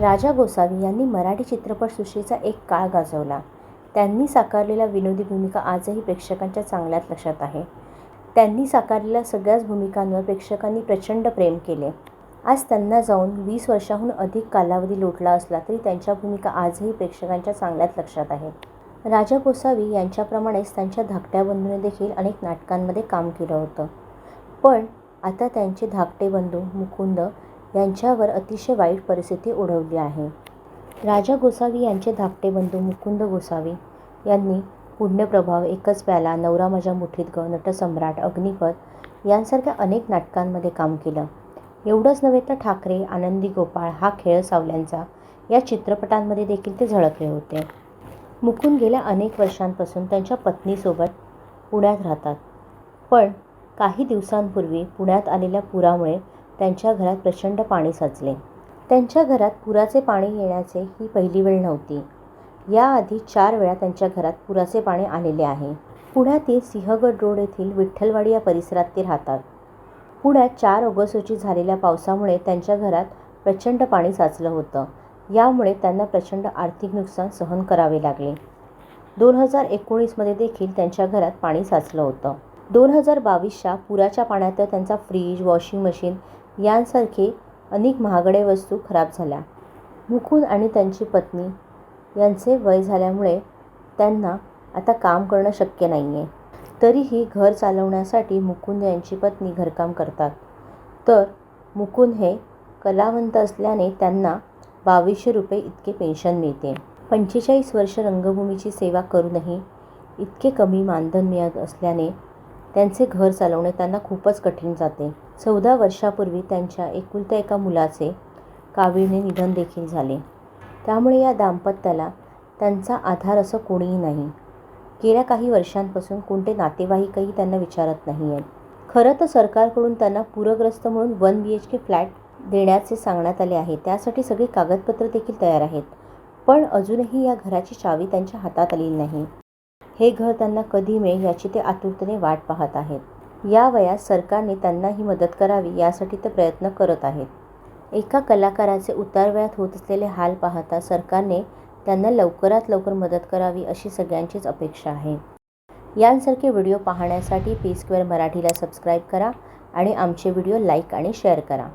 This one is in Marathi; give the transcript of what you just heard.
राजा गोसावी यांनी मराठी चित्रपटसृष्टीचा एक काळ गाजवला. त्यांनी साकारलेल्या विनोदी भूमिका आजही प्रेक्षकांच्या चांगल्यात लक्षात आहे. त्यांनी साकारलेल्या सगळ्याच भूमिकांवर प्रेक्षकांनी प्रचंड प्रेम केले. आज त्यांना जाऊन वीस वर्षाहून अधिक कालावधी लोटला असला तरी त्यांच्या भूमिका आजही प्रेक्षकांच्या चांगल्यात लक्षात आहेत. राजा गोसावी यांच्याप्रमाणेच त्यांच्या धाकट्या बंधूने देखील अनेक नाटकांमध्ये काम केलं होतं. पण आता त्यांचे धाकटे बंधू मुकुंद यांच्यावर अतिशय वाईट परिस्थिती ओढवली आहे. राजा गोसावी यांचे धाकटे बंधू मुकुंद गोसावी यांनी पुण्यप्रभाव एकच प्याला नवरा माझ्या मुठीत ग नटसम्राट अग्निपथ यांसारख्या अनेक नाटकांमध्ये काम केलं. एवढंच नव्हे तर ठाकरे आनंदी गोपाळ हा खेळ सावल्यांचा या चित्रपटांमध्ये देखील ते झळकले होते. मुकुंद गेल्या अनेक वर्षांपासून त्यांच्या पत्नीसोबत पुण्यात राहतात. पण काही दिवसांपूर्वी पुण्यात आलेल्या पुरामुळे त्यांच्या घरात प्रचंड पाणी साचले. त्यांच्या घरात पुराचे पाणी येण्याचे ही पहिली वेळ नव्हती. याआधी चार वेळा त्यांच्या घरात पुराचे पाणी आलेले आहे. पुण्यातील सिंहगड रोड येथील विठ्ठलवाडी या परिसरात ते राहतात. पुण्यात चार ऑगस्ट रोजी झालेल्या पावसामुळे त्यांच्या घरात प्रचंड पाणी साचलं होतं. यामुळे त्यांना प्रचंड आर्थिक नुकसान सहन करावे लागले. दोन हजार एकोणीसमध्ये देखील त्यांच्या घरात पाणी साचलं होतं. दोन हजार बावीसच्या पुराच्या पाण्यात त्यांचा फ्रीज वॉशिंग मशीन यांसारखे अनेक महागडे वस्तू खराब झाल्या. मुकुंद आणि त्यांची पत्नी यांचे वय झाल्यामुळे त्यांना आता काम करणं शक्य नाही आहे तरीही घर चालवण्यासाठी मुकुंद यांची पत्नी घरकाम करतात. तर मुकुंद हे कलावंत असल्याने त्यांना बावीसशे रुपये इतके पेन्शन मिळते. पंचेचाळीस वर्ष रंगभूमीची सेवा करूनही इतके कमी मानधन मिळत असल्याने त्यांचे घर चालवणे त्यांना खूपच कठीण जाते. चौदा वर्षापूर्वी त्यांच्या एकुलत्या एका मुलाचे कावीळने निधन देखील झाले. त्यामुळे या दाम्पत्याला त्यांचा आधार असं कोणीही नाही. गेल्या काही वर्षांपासून कोणते नातेवाईकही त्यांना विचारत नाही आहेत. खरं तर सरकारकडून त्यांना पूरग्रस्त म्हणून one B H K flat देण्याचे सांगण्यात आले आहे. त्यासाठी सगळी कागदपत्र देखील तयार आहेत. पण अजूनही या घराची चावी त्यांच्या हातात आलेली नाही. हे घर त्यांना कधी मिळेल याची ते आतुरतेने वाट पाहत आहेत. या वयात सरकारने त्यांना ही मदत करावी यासाठी ते प्रयत्न करत आहेत. एका कलाकाराचे उतार वयात होत असलेले हाल पाहता सरकारने त्यांना लवकरात लवकर मदत करावी अशी सगळ्यांचीच अपेक्षा आहे. यांसारखे व्हिडिओ पाहण्यासाठी पी स्क्वेअर मराठीला सबस्क्राईब करा आणि आमचे व्हिडिओ लाईक आणि शेअर करा.